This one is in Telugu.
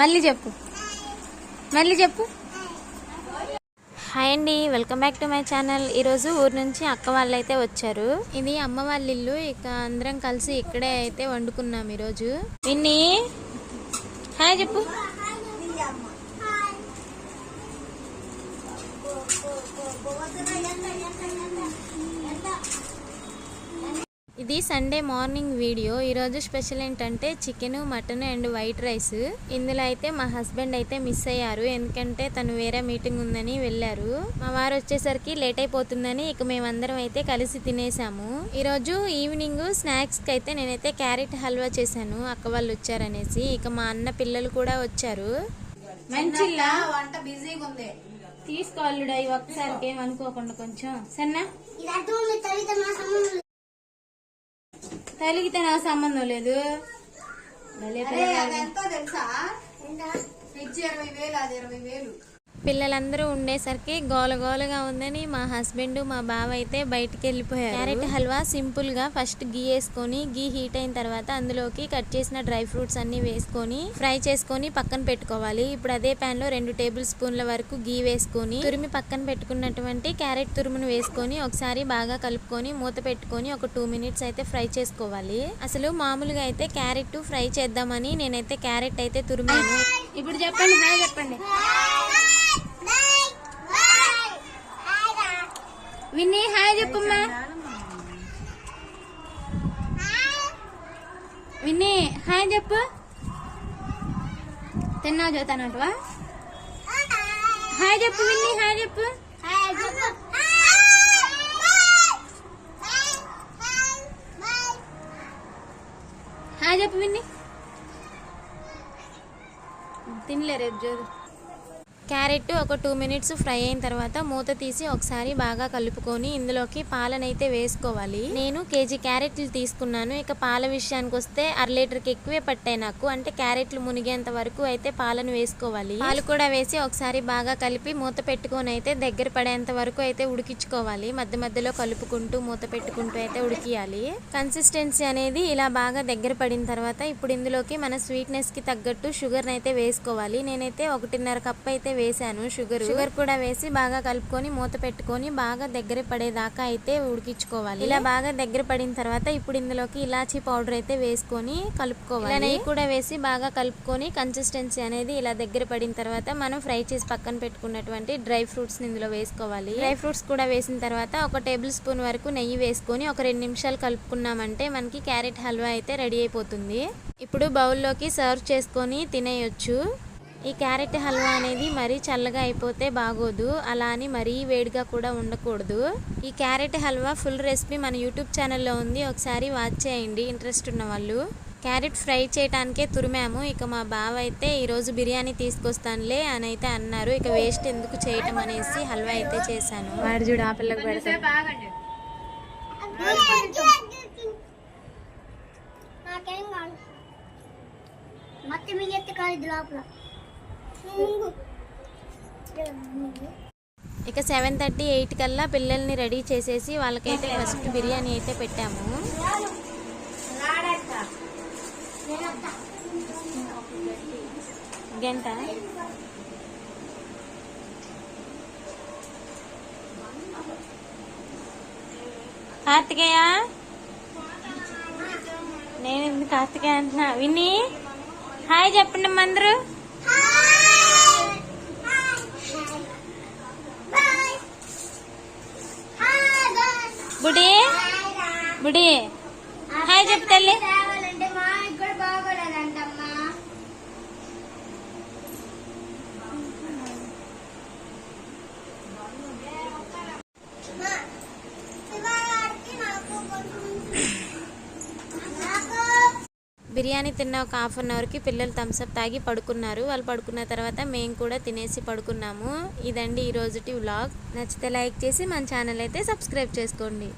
మళ్ళీ చెప్పు. మళ్ళీ చెప్పు. హాయ్ అండి welcome back to my channel. ఈరోజు ఊరు నుంచి అక్క వాళ్ళు అయితే వచ్చారు. ఇది అమ్మ వాళ్ళ ఇల్లు ఇక అందరం కలిసి ఇక్కడే అయితే వండుకున్నాం ఈరోజు. విన్ని? హాయ్ చెప్పు. ఇది సండే మార్నింగ్ వీడియో. ఈరోజు స్పెషల్ ఏంటంటే chicken mutton and white rice. ఇందులో అయితే మా హస్బెండ్ అయితే మిస్ అయ్యారు. ఎందుకంటే తను వేరే మీటింగ్ ఉందని వెళ్ళారు. మా వారు వచ్చేసరికి లేట్ అయిపోతుందని ఇక మేమందరం అయితే కలిసి తినేసాము. ఈరోజు ఈవినింగ్ స్నాక్స్కి అయితే నేనైతే క్యారెట్ హల్వా చేశాను. అక్క వాళ్ళు వచ్చారనేసి. ఇక మా అన్న పిల్లలు కూడా వచ్చారు. మంచిల్లా? వంట బిజీగా ఉంది. తీసుకోవాలుడా ఈ ఒక్కసారికి ఏమనుకోకుండా కొంచెం. సన్నా ఇది అర్థం ఉంది తల్లితో నా సంబంధం లేదు. తలిగితే నా సంబంధం లేదు. తెలుసా? ఫ్రిడ్జ్ ఇరవై వేలు అది ఇరవై వేలు. పిల్లలందరూ ఉండేసరికి గోల గోలగా ఉందని మా హస్బెండ్ మా బావ అయితే బయటికి వెళ్ళిపోయారు క్యారెట్ హల్వా సింపుల్గా ఫస్ట్ గీ వేసుకొని గీ హీట్ అయిన తర్వాత అందులోకి కట్ చేసిన డ్రై ఫ్రూట్స్ అన్ని వేసుకొని ఫ్రై చేసుకొని పక్కన పెట్టుకోవాలి. ఇప్పుడు అదే పాన్లో రెండు టేబుల్ స్పూన్ల వరకు గీ వేసుకొని తురిమి పక్కన పెట్టుకున్నటువంటి క్యారెట్ తురుమును వేసుకొని ఒకసారి బాగా కలుపుకొని మూత పెట్టుకొని ఒక టూ మినిట్స్ అయితే ఫ్రై చేసుకోవాలి. అసలు మామూలుగా అయితే క్యారెట్ ఫ్రై చేద్దామని నేనైతే క్యారెట్ అయితే తురిమాను. ఇప్పుడు చెప్పండి హాయ్ చెప్పండి. విన్నీ హాయ్ చెప్పమ్మా. విన్నీ హాయ్ చెప్పు. తిన్నావు చదువుతానంటవా హాయ్ చెప్పు విన్నీ హాయ్ చెప్పు. హాయ్ చెప్పు విన్నీ తినలే రేపు జోరు క్యారెట్ ఒక టూ మినిట్స్ ఫ్రై అయిన తర్వాత మూత తీసి ఒకసారి బాగా కలుపుకొని ఇందులోకి పాలనైతే వేసుకోవాలి. నేను కేజీ క్యారెట్లు తీసుకున్నాను. ఇక పాల విషయానికి వస్తే అర లీటర్కి ఎక్కువే పట్టాయి నాకు. అంటే క్యారెట్లు మునిగేంత వరకు అయితే పాలను వేసుకోవాలి. పాలు కూడా వేసి ఒకసారి బాగా కలిపి మూత పెట్టుకొని అయితే దగ్గర పడేంత వరకు అయితే ఉడికించుకోవాలి. మధ్య మధ్యలో కలుపుకుంటూ మూత పెట్టుకుంటూ అయితే ఉడికియాలి. కన్సిస్టెన్సీ అనేది ఇలా బాగా దగ్గర పడిన తర్వాత ఇప్పుడు ఇందులోకి మన స్వీట్నెస్కి తగ్గట్టు షుగర్ని అయితే వేసుకోవాలి. నేనైతే ఒకటిన్నర కప్ అయితే వేసాను షుగర్. షుగర్ కూడా వేసి బాగా కలుపుకొని మూత పెట్టుకొని బాగా దగ్గర పడేదాకా అయితే ఉడికించుకోవాలి. ఇలా బాగా దగ్గర పడిన తర్వాత ఇప్పుడు ఇందులోకి ఇలాచీ పౌడర్ అయితే వేసుకొని కలుపుకోవాలి. ఇలా నెయ్యి కూడా వేసి బాగా కలుపుకొని కన్సిస్టెన్సీ అనేది ఇలా దగ్గర పడిన తర్వాత మనం ఫ్రై చేసి పక్కన పెట్టుకున్నటువంటి డ్రై ఫ్రూట్స్ ఇందులో వేసుకోవాలి. డ్రై ఫ్రూట్స్ కూడా వేసిన తర్వాత ఒక టేబుల్ స్పూన్ వరకు నెయ్యి వేసుకొని ఒక రెండు నిమిషాలు కలుపుకున్నామంటే మనకి క్యారెట్ హల్వా అయితే రెడీ అయిపోతుంది. ఇప్పుడు బౌల్లోకి సర్వ్ చేసుకొని తినేయొచ్చు. ఈ క్యారెట్ హల్వా అనేది మరీ చల్లగా అయిపోతే బాగోదు. అలా అని మరీ వేడిగా కూడా ఉండకూడదు. ఈ క్యారెట్ హల్వా ఫుల్ రెసిపీ మన యూట్యూబ్ ఛానల్లో ఉంది. ఒకసారి వాచ్ చేయండి. ఇంట్రెస్ట్ ఉన్న వాళ్ళు. క్యారెట్ ఫ్రై చేయడానికే తురిమాము. ఇక మా బావ అయితే ఈరోజు బిర్యానీ తీసుకొస్తానులే అని అయితే అన్నారు. ఇక వేస్ట్ ఎందుకు చేయటం అనేసి హల్వా అయితే చేశాను. వాడు చూడు ఆ పిల్లకి పెడతాను. ఇక సెవెన్ థర్టీ ఎయిట్ కల్లా పిల్లల్ని రెడీ చేసేసి వాళ్ళకైతే ఫస్ట్ బిర్యానీ అయితే పెట్టాము. గంట? కార్తికేయ? నేను కార్తికేయ అంటున్నా? విని హాయ్ చెప్పండి అందరూ. బుడి బుడి హాయ్ చెప్పు తల్లి రావాలంటే మా కూడా బాగోలేదంటమ్మా బిర్యానీ తిన్న ఒక హాఫ్ అన్ అవర్కి పిల్లలు థమ్స్అప్ తాగి పడుకున్నారు. వాళ్ళు పడుకున్న తర్వాత మేము కూడా తినేసి పడుకున్నాము. ఇదండి ఈ రోజుటి వ్లాగ్. నచ్చితే లైక్ చేసి మన ఛానల్ అయితే సబ్స్క్రైబ్ చేసుకోండి.